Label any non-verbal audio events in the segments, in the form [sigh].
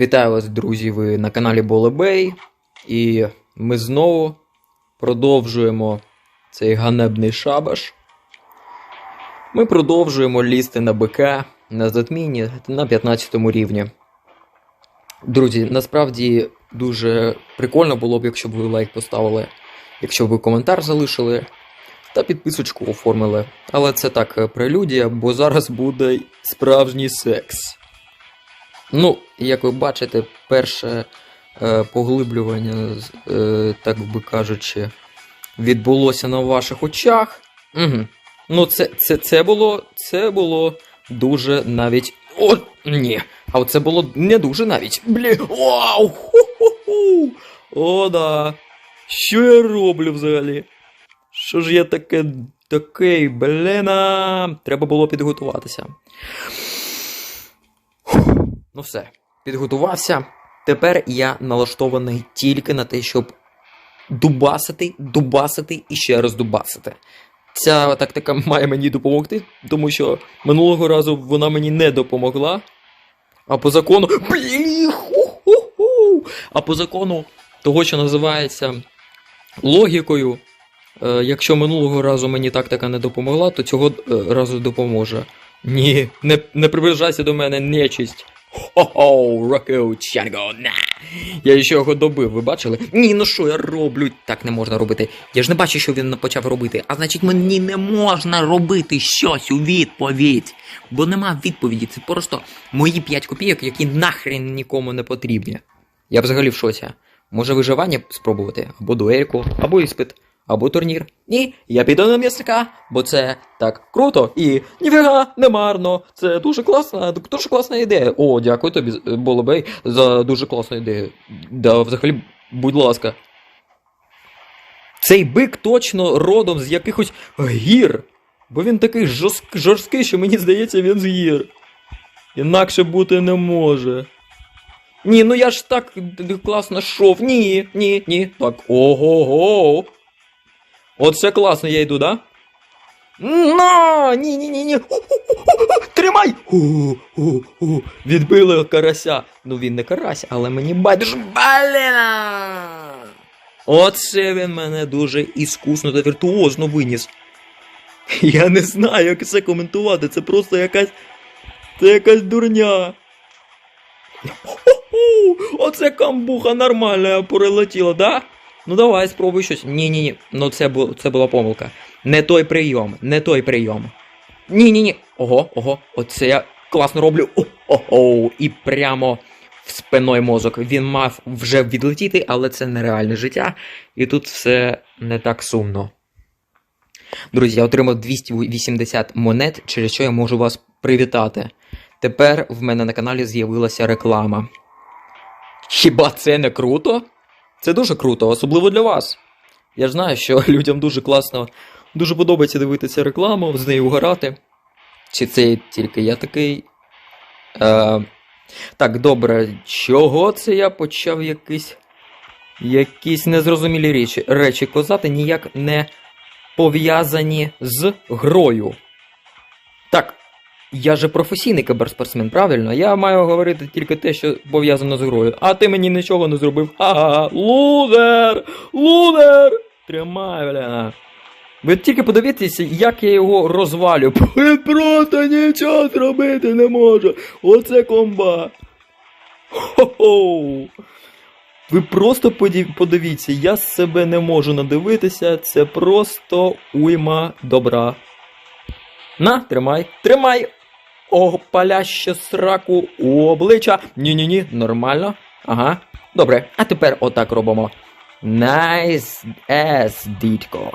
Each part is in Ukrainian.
Вітаю вас, друзі! Ви на каналі Болебей. І ми знову продовжуємо цей ганебний шабаш. Ми продовжуємо лізти на БК на затмінні на 15 рівні. Друзі, насправді дуже прикольно було б, якщо б ви лайк поставили, якщо б ви коментар залишили та підписочку оформили. Але це так е, прелюдія, бо зараз буде справжній секс. Ну, як ви бачите, перше е, поглиблювання, е, так би кажучи, відбулося на ваших очах. Угу. Ну, це, це, це було. Це було дуже навіть. О, ні. А це було не дуже навіть. Блі. Вау! Ху-ху-ху! О, да. Що я роблю взагалі? Що ж я таке. Такий, блена. Треба було підготуватися. Ну все, підготувався. Тепер я налаштований тільки на те, щоб дубасити, дубасити і ще раз дубасити. Ця тактика має мені допомогти, тому що минулого разу вона мені не допомогла. А по закону. А по закону того, що називається логікою, е, якщо минулого разу мені тактика не допомогла, то цього е, разу допоможе. Ні, не, не приближайся до мене, нечисть. Хо-хо, Року Чанго, на. Я ще його добив, ви бачили? Ні, ну що я роблю? Так не можна робити. Я ж не бачу, що він почав робити. А значить, мені не можна робити щось у відповідь. Бо нема відповіді. Це просто мої 5 копійок, які нахрен нікому не потрібні. Я взагалі в шоці. Може виживання спробувати, або дуельку, або іспит, або турнір. Ні, я піду на м'ясника, бо це так круто і ніфіга не марно. Це дуже класна, дуже класна ідея. О, дякую тобі, Болобей, за дуже класну ідею. Да, взагалі, будь ласка. Цей бик точно родом з якихось гір. Бо він такий жорстк, жорсткий, що мені здається, він з гір. Інакше бути не може. Ні, ну я ж так класно шов. Ні, ні, ні. Так, ого-го. Оце класно, я йду, да? На! Ні, ні, ні, ні. Тримай! Відбили карася. Ну він не карась, але мені байдуже. Баліна! Оце він мене дуже іскусно та віртуозно виніс. Я не знаю, як це коментувати. Це просто якась. Це якась дурня. Оце камбуха нормальна прилетіла, да? Ну давай, спробуй щось. Ні-ні ні. Ну це, бу... це була помилка. Не той прийом, не той прийом. Ні-ні-ні. Ого, ого, оце я класно роблю. О-о-о. І прямо в спиной мозок. Він мав вже відлетіти, але це нереальне життя. І тут все не так сумно. Друзі, я отримав 280 монет, через що я можу вас привітати. Тепер в мене на каналі з'явилася реклама. Хіба це не круто? Це дуже круто, особливо для вас. Я ж знаю, що [laughs] людям дуже класно, дуже подобається дивитися рекламу, з нею грати. Чи це тільки я такий. Е, так, добре, чого це я почав якісь. Якісь незрозумілі речі, речі казати ніяк не пов'язані з грою. Так, я же професійний кіберспортсмен, правильно? Я маю говорити тільки те, що пов'язано з грою. А ти мені нічого не зробив. Ага, лузер! Лузер! Тримай, бля. Ви тільки подивіться, як я його розвалю. [laughs] Він просто нічого зробити не може. Оце комба. Хо-хо. Ви просто подивіться, я з себе не можу надивитися, це просто уйма добра. На, тримай, тримай! О, паляще сраку у обличчя. Ні-ні-ні, нормально. Ага. Добре, а тепер отак робимо. Найс ес, дідько.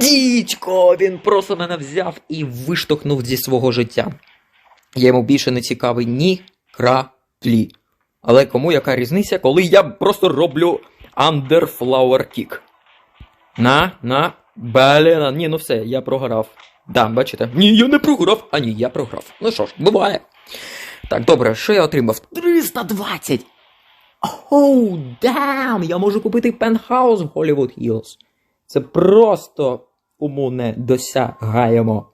Дідько! Він просто мене взяв і виштовхнув зі свого життя. Я йому більше не цікавий ні краплі. Але кому яка різниця, коли я просто роблю Underflower Kick? На, на, балена. Ні, ну все, я програв. Да, бачите? Ні, я не програв. А ні, я програв. Ну що ж, буває. Так, добре, що я отримав? 320! Оу, дам! Я можу купити пентхаус в Hollywood Hills. Це просто уму не досягаємо.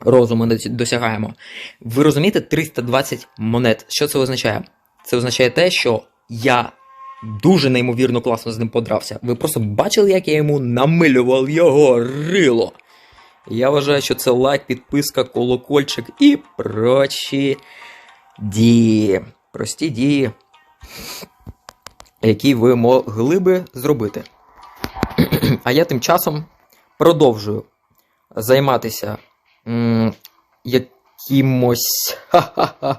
Розуму не досягаємо. Ви розумієте, 320 монет. Що це означає? це означає те, що я дуже неймовірно класно з ним подрався. Ви просто бачили, як я йому намилював його рило. Я вважаю, що це лайк, підписка, колокольчик і прочі дії. Прості дії, які ви могли би зробити. А я тим часом продовжую займатися м, якимось ха-ха-ха,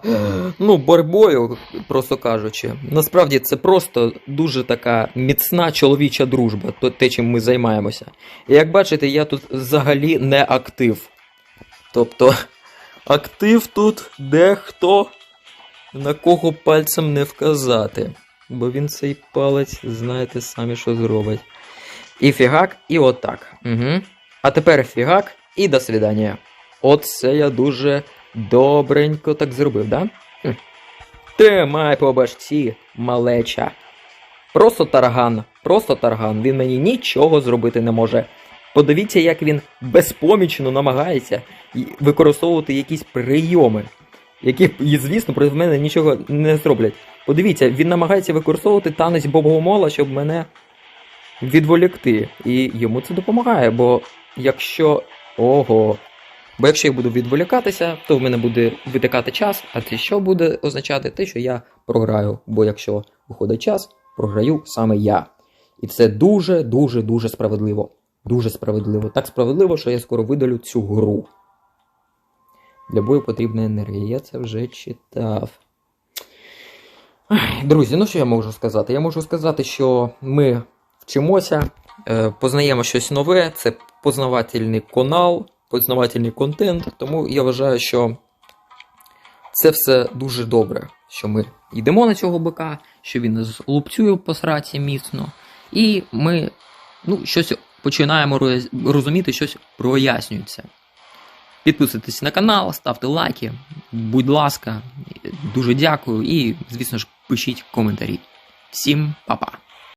ну, боротьбою, просто кажучи. Насправді це просто дуже така міцна чоловіча дружба, то те, чим ми займаємося. І як бачите, я тут взагалі не актив. Тобто, актив тут дехто, на кого пальцем не вказати. Бо він цей палець, знаєте самі, що зробить. І фігак, і отак. Угу. А тепер фігак і до свидання. Оце я дуже добренько так зробив, да? Хм. Тримай по башці, малеча. Просто тарган, просто тарган. Він мені нічого зробити не може. Подивіться, як він безпомічно намагається використовувати якісь прийоми, які, звісно, проти мене нічого не зроблять. Подивіться, він намагається використовувати танець Богомола, щоб мене відволікти. І йому це допомагає, бо якщо. Ого. Бо якщо я буду відволікатися, то в мене буде витикати час, а це що буде означати? Те, що я програю. Бо якщо виходить час, програю саме я. І це дуже, дуже, дуже справедливо. Дуже справедливо. Так справедливо, що я скоро видалю цю гру. Для бою потрібна енергія. Я це вже читав. Друзі, ну що я можу сказати? Я можу сказати, що ми вчимося, е, познаємо щось нове, це познавательний канал, познавательний контент. Тому я вважаю, що це все дуже добре, що ми йдемо на цього бика, що він нас лупцює по сраці міцно, і ми ну, щось починаємо розуміти, щось прояснюється. Підписуйтесь на канал, ставте лайки, будь ласка, дуже дякую і, звісно ж, пишіть коментарі. Всім па-па!